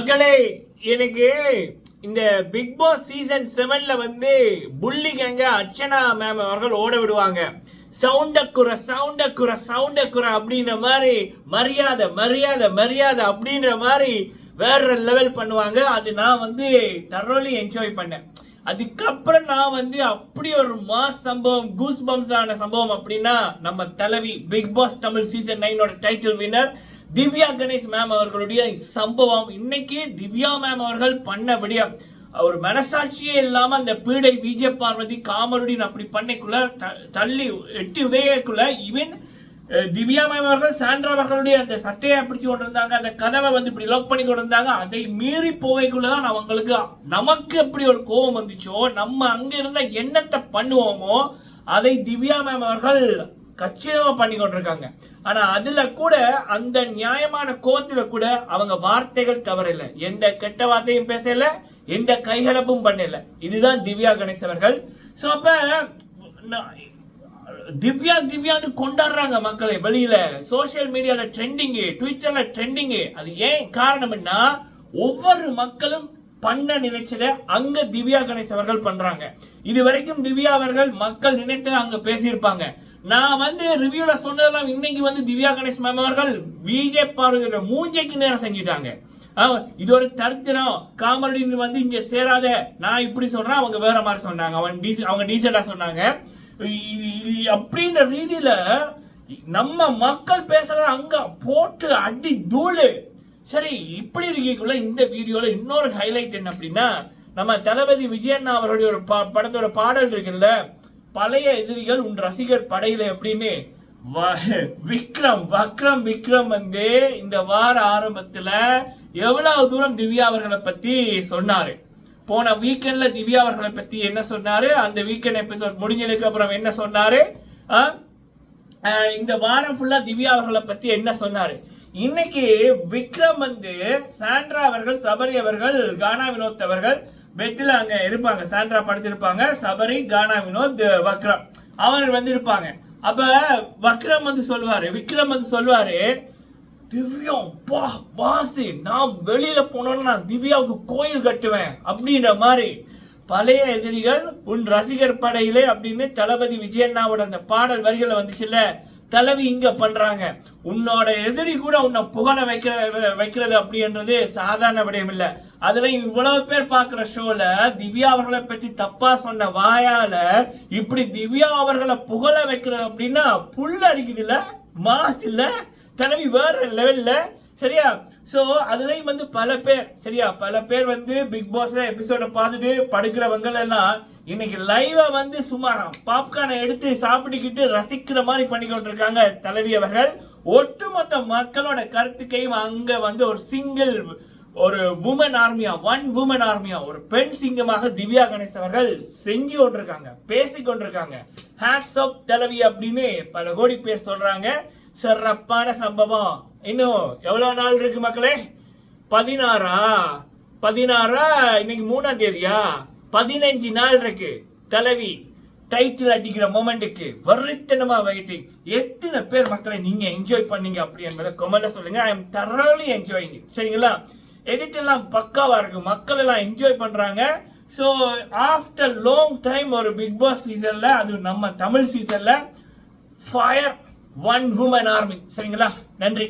மக்களே எனக்கு இந்த பிக் பாஸ் சீசன் செவன்ல வந்து புள்ளி கேங்க அர்ச்சனா மேம் அவர்கள் ஓட விடுவாங்க. சவுண்ட குற சவுண்ட குற சவுண்ட குற அப்படின்ற மாதிரி மரியாதை மரியாதை மரியாதை அப்படின்ற மாதிரி வேற லெவல் பண்ணுவாங்க. அது நான் வந்து தரோலி என்ஜாய் பண்ணேன். அதுக்கப்புறம் நான் வந்து அப்படி ஒரு மாஸ் சம்பவம் கூஸ் பம்ஸ் ஆன சம்பவம் அப்படின்னா நம்ம தலைவி Bigg Boss Tamil season நைனோட title winner Divya Ganesh ma'am அவர்களுடைய சம்பவம். இன்னைக்கு திவ்யா மேம் அவர்கள் பண்ணபடியா ஒரு மனசாட்சியே இல்லாம அந்த பீடை விஜய பார்வதி காமருடின் அப்படி பண்ணைக்குள்ள த- தள்ளி எட்டி உதயக்குள்ள இவன் திவ்யா மேம் அவர்கள் சாண்ட்ரா அவர்களுடைய அந்த சட்டையை பிடிச்சு கொண்டு இருந்தாங்க அந்த கதவை வந்து இப்படி லாக் பண்ணி கொண்டு இருந்தாங்க அதை மீறி போவைக்குள்ள தான் அவங்களுக்கு நமக்கு எப்படி ஒரு கோபம் வந்துச்சோ நம்ம அங்க இருந்த எண்ணத்தை பண்ணுவோமோ அதை திவ்யா மேம் அவர்கள் கச்சிதமா பண்ணி கொண்டிருக்காங்க ஆனா அதுல கூட அந்த நியாயமான கோவத்துல கூட அவங்க வார்த்தைகள் தவறில்லை. எந்த கெட்ட வார்த்தையும் பேசல எந்த கைகலப்பும் பண்ணல. இதுதான் திவ்யா கணேஷ் அவர்கள். ஸோ அப்ப நான் திவ்யா திவ்யான்னு கொண்டாடுறாங்க மக்களை வெளியில. சோஷியல் மீடியால ட்ரெண்டிங்கு ட்விட்டர்ல ட்ரெண்டிங்கு அது ஏன் காரணம்னா ஒவ்வொரு மக்களும் பண்ண நினைச்சத அங்க திவ்யா கணேஷ் அவர்கள் பண்றாங்க. இது வரைக்கும் திவ்யா அவர்கள் மக்கள் நினைத்ததை அங்க பேசியிருப்பாங்க. நான் வந்து ரிவ்யூல சொன்னதெல்லாம் இன்னைக்கு வந்து திவ்யா கணேஷ் மேம் அவர்கள் விஜய் பார்வதியோட மூஞ்சைக்கு நேரம் செஞ்சிட்டாங்க. இது ஒரு தரித்திரம் காமெடி வந்து இங்க சேராத நான் இப்படி சொல்றேன் அவங்க வேற மாதிரி சொன்னாங்க. அவன் டீச- அவங்க டீசெண்டா சொன்னாங்க. இது இது அப்படின்ற ரீதியில நம்ம மக்கள் பேசுற அங்க போட்டு அடி தூளு. சரி இப்படி இருக்கக்குள்ள இந்த வீடியோல இன்னொரு ஹைலைட் என்ன அப்படின்னா நம்ம தளபதி விஜயண்ணா அவருடைய ஒரு படத்தோட பாடல் இருக்குல்ல பழைய எதிரிகள் உன் ரசிகர் படையில அப்படின்னு வ- விக்ரம் வக்ரம் விக்ரம் வந்து இந்த வார ஆரம்பத்துல எவ்வளவு தூரம் திவ்யா அவர்களை பத்தி சொன்னாரு. போன வீக்கெண்ட்ல திவ்யா அவர்களை பத்தி என்ன சொன்னாரு? அந்த வீக்கெண்ட் எபிசோட் முடிஞ்சதுக்கு அப்புறம் என்ன சொன்னாரு? இந்த வாரம் ஃபுல்லா திவ்யா அவர்களை பத்தி என்ன சொன்னாரு? இன்னைக்கு விக்ரம் வந்து சாண்ட்ரா அவர்கள் சபரி அவர்கள் கானா வினோத் அவர்கள் பெட்டில் அங்கே இருப்பாங்க சாண்ட்ரா படுத்திருப்பாங்க சபரி கானா வினோத் வக்ரம். அவர்கள் வந்து இருப்பாங்க. அப்போ வக்ரம் வந்து சொல்லுவார் விக்ரம் வந்து சொல்லுவார் திவ்யம் பா பாசி நான் வெளியில் போனோன்னா நான் திவ்யாவுக்கு கோயில் கட்டுவேன் அப்படின்ற மாதிரி. பழைய எதிரிகள் உன் ரசிகர் படையிலே அப்படின்னு தளபதி விஜயண்ணாவோட அந்த பாடல் வரிகளை வந்துச்சுல்ல தலைவி இங்க பண்றாங்க. உன்னோட எதிரி கூட உன்னை புகழ வைக்கிற வைக்கிறது அப்படின்றது சாதாரண விடயம் இல்ல. அதுல இவ்வளவு பேர் பாக்குற ஷோல திவ்யா அவர்களை பற்றி தப்பா சொன்ன வாயால இப்படி திவ்யா அவர்களை புகழ வைக்கிறது அப்படின்னா புல் அரிக்குதுல மாசு இல்ல தலைவி வேற லெவல்ல சரியா? ஸோ அதுலேயும் வந்து பல பேர் சரியா? பல பேர் வந்து பிக் பாஸ் எபிசோட பார்த்துட்டு படுக்கிறவங்க எல்லாம் இன்னைக்கு லைவா வந்து சுமார் பாப்கார்னை எடுத்து சாப்பிட்டுக்கிட்டு ரசிக்கிற மாதிரி பண்ணி கொண்டிருக்காங்க தலைவி அவர்கள். ஒட்டுமொத்த மக்களோட கருத்துக்கையும் அங்க வந்து ஒரு சிங்கிள் ஒரு உமன் ஆர்மியா ஒன் உமன் ஆர்மியா ஒரு பெண் சிங்கமாக திவ்யா கணேஷ் அவர்கள் செஞ்சு கொண்டிருக்காங்க பேசி கொண்டிருக்காங்க. ஹேட்ஸ் ஆஃப் தலைவி அப்படின்னு பல கோடி பேர் சொல்றாங்க. சிறப்பான சம்பவம். இன்னும் எவ்வளோ நாள் இருக்கு மக்களே? பதினாறா? பதினாறா? இன்னைக்கு மூணாம் தேதியா? பதினஞ்சு நாள் இருக்கு. தலைவி டைட்டில் அடிக்கிற மொமெண்ட்டுக்கு வரித்தனமா வெயிட்டிங் எத்தனை பேர் மக்களை நீங்க என்ஜாய் பண்ணீங்க அப்படி என்பதை கொமெண்ட்ல சொல்லுங்க. ஐ எம் தரலி என்ஜாயிங் சரிங்களா? எடிட் எல்லாம் பக்காவா இருக்கு. மக்கள் எல்லாம் என்ஜாய் பண்றாங்க. ஸோ ஆஃப்டர் லாங் டைம் ஒரு பிக் பாஸ் சீசன்ல அது நம்ம தமிழ் சீசன்ல ஃபயர் ஒன் உமன் ஆர்மி சரிங்களா? நன்றி.